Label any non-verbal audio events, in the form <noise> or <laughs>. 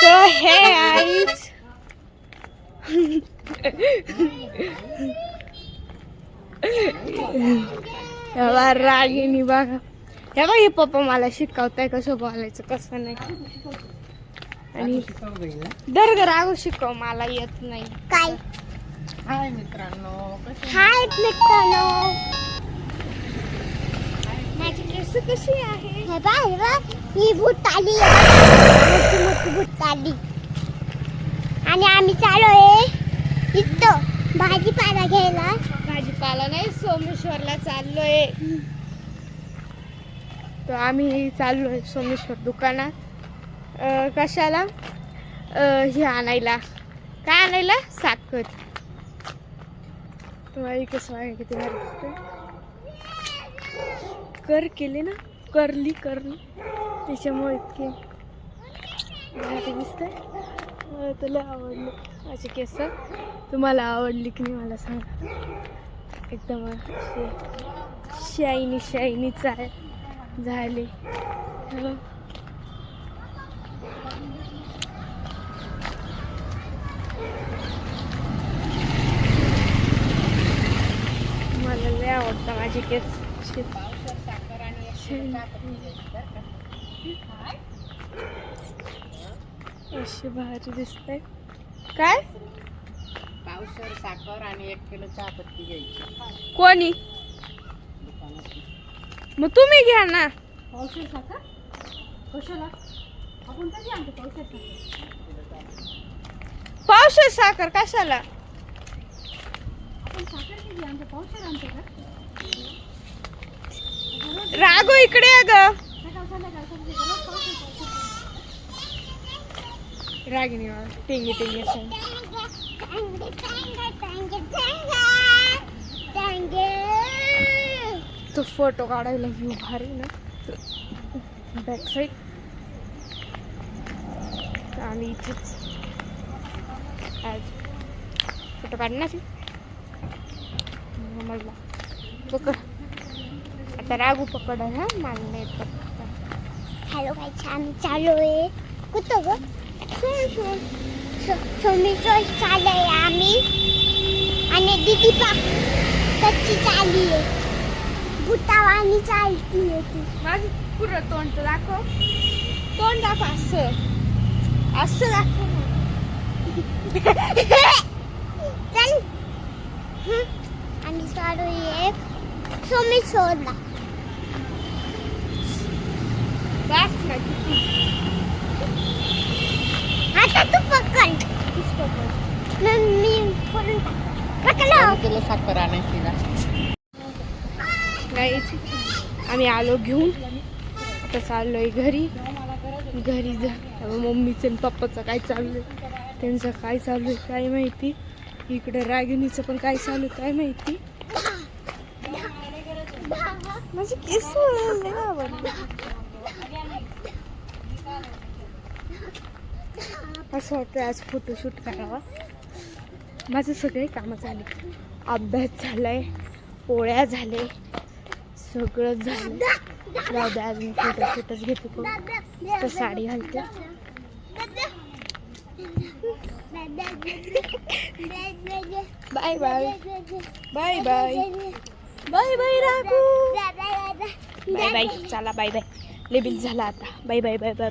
So हे आईच रागिनी बघा. हे बघ हे पप्पा मला शिकवताय कसं बोलायचं कसं नाही. आणि दर रागू शिकव मला येत नाही. काय? हाय मित्रांनो कसे हाय मित्रांनो. माझी केस कशी आहे? हे बघ हे बघ. ही मोठी मोठी भूत आली. आणि आम्ही चालू आहे इथं भाजीपाला घ्यायला. भाजीपाला नाही सोमेश्वरला चाललोय. तर आम्ही चाललोय सोमेश्वर दुकानात. अं, कशाला? अं, हे आणायला. काय आणायला? साखर. तुम्हाला कसं आहे किती भारी दिसतंय. कर केले ना करली करली. त्याच्यामुळे इतके भारी दिसतंय. मला तुला आवडलं माझे केस. तुम्हाला आवडली की नाही मला सांगा. एकदम शाईनी शाईनी चाय झाले. मला लय आवडतं माझे केस. असे असे भारी दिसतंय. काय? पावसर साखर आणि एक किलो चहापत्ती घ्यायची. कोणी? मग तुम्ही घ्या ना. पावशेर साखर? कशाला? आपण कधी आणतो पावशेर साखर? पावशे साखर कशाला? आपण साखर किती आणतो? पावशेर आणतो का? रागो इकडे अग. रागिनी टेंगे टेंगे तो फोटो काढायला व्ह्यू भारी ना. बॅक साईड आम्ही इथेच. फोटो काढणार मजला पकड आता रागू पकड हा मला नाही येत पकडता. हॅलो काय छान चालू आहे. कुठं ग? सोन सोन सोमीचं चालू आम्ही. आणि दिदी पा कच्ची चालली आहे. भूतावानी चालती आहे ती. माझं पुरं तोंड तर दाखव. तोंड दाखव असं. असं दाखव ना. <laughs> चल. हं. आणि चालू आहे. सोमी सोडला बस ना किती आता तू पकड तीच पकड. मग मी पकडून साखर आणायची ना आम्ही आलो घेऊन. आता चाललोय घरी. घरी जा. मम्मीचं आणि पप्पाचं काय चाललंय? त्यांचं काय चालू आहे काय माहिती? इकडं रागिणीचं पण काय चालू आहे काय माहिती? माझे केस आवडले. असं वाटतं आज फोटोशूट करावा. माझं सगळे कामं झाले. अभ्यास झालाय पोळ्या झाले सगळं झालं. जाऊ आज मी फोटोशूटच घेते तर साडी घालते. Bye bye bye bye bye bye राखू बाय बाय चला बाय बाय लेबिल झाला आता. Bye bye bye bye